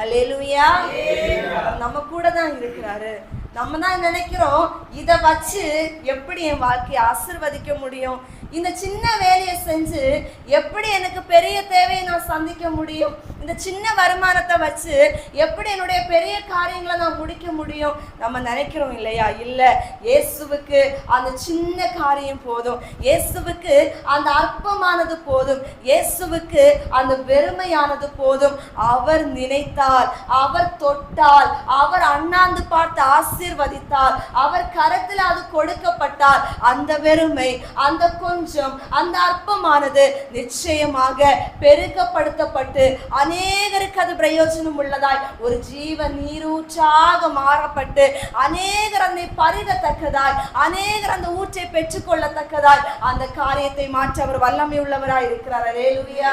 அல்லேலூயா நம்ம கூட தான் இருக்கிறாரு. நம்ம தான் நினைக்கிறோம் இதை வச்சு எப்படி என் வாழ்க்கையை ஆசிர்வதிக்க முடியும்? இந்த சின்ன வேலையை செஞ்சு எப்படி எனக்கு பெரிய தேவையை நான் சந்திக்க முடியும்? இந்த சின்ன வருமானத்தை வச்சு எப்படி என்னுடைய பெரிய காரியங்களை நான் முடிக்க முடியும்? நம்ம நினைக்கிறோம் இல்லையா? இல்லை இயேசுவுக்கு அந்த சின்ன காரியம் போதும். இயேசுவுக்கு அந்த அற்பமானது போதும். இயேசுவுக்கு அந்த வெறுமையானது போதும். அவர் நினைத்தால் அவர் தொட்டால் அவர் அண்ணாந்து பார்த்து ஆசீர்வதித்தால் அவர் கரத்தில் அது கொடுக்கப்பட்டால் அந்த வெறுமை அந்த கொஞ்சம் அந்த அற்பமானது நிச்சயமாக பெருக்கப்படுத்தப்பட்டு அநேகருக்கு அது பிரயோஜனம் உள்ளதாய். ஒரு ஜீவ நீரூற்றாக மாறப்பட்டு அநேகர் அதை பருகத்தக்கதாய் அநேகர் அந்த ஊற்றை பெற்றுக்கொள்ளத்தக்கதாய். அந்த காரியத்தை மாற்ற அவர் வல்லமை உள்ளவராய் இருக்கிறார். அலேலுயா.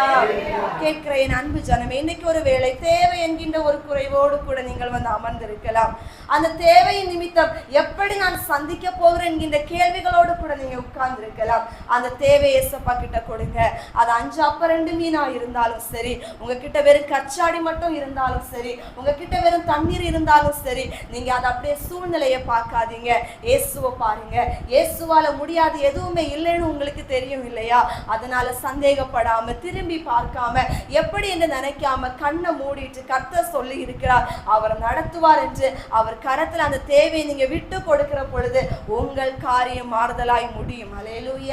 கேட்கிற என் அன்பு ஜனமே இன்னைக்கு ஒரு வேளை தேவை என்கின்ற ஒரு குறைவோடு கூட நீங்கள் வந்து அமர்ந்திருக்கலாம். அந்த தேவையின் நிமித்தம் எப்படி நான் சந்திக்க போகிறேன் என்கின்ற கேள்விகளோடு கூட நீங்க உட்கார்ந்து இருக்கலாம் அந்த தேவையை ஏசப்பா கிட்ட கொடுங்க. அது அஞ்சு அப்ப ரெண்டு மீனா இருந்தாலும் சரி உங்ககிட்ட வெறும் கச்சாடி மட்டும் இருந்தாலும் சரி உங்ககிட்ட வெறும் தண்ணீர் இருந்தாலும் சரி நீங்க அதை அப்படியே சூழ்நிலையை பார்க்காதீங்க. இயேசுவை பாருங்க. இயேசுவால முடியாது எதுவுமே இல்லைன்னு உங்களுக்கு தெரியும் இல்லையா? அதனால சந்தேகப்படாம திரும்பி பார்க்காம எப்படி என்று நினைக்காம கண்ணை மூடிட்டு கத்த சொல்லி இருக்கிறார். அவர் நடத்துவார் என்று அவர் கரத்துல அந்த தேவையை நீங்க விட்டு கொடுக்கிற பொழுது உங்கள் காரியம் மாறுதலாய் முடியும். அலையலூயா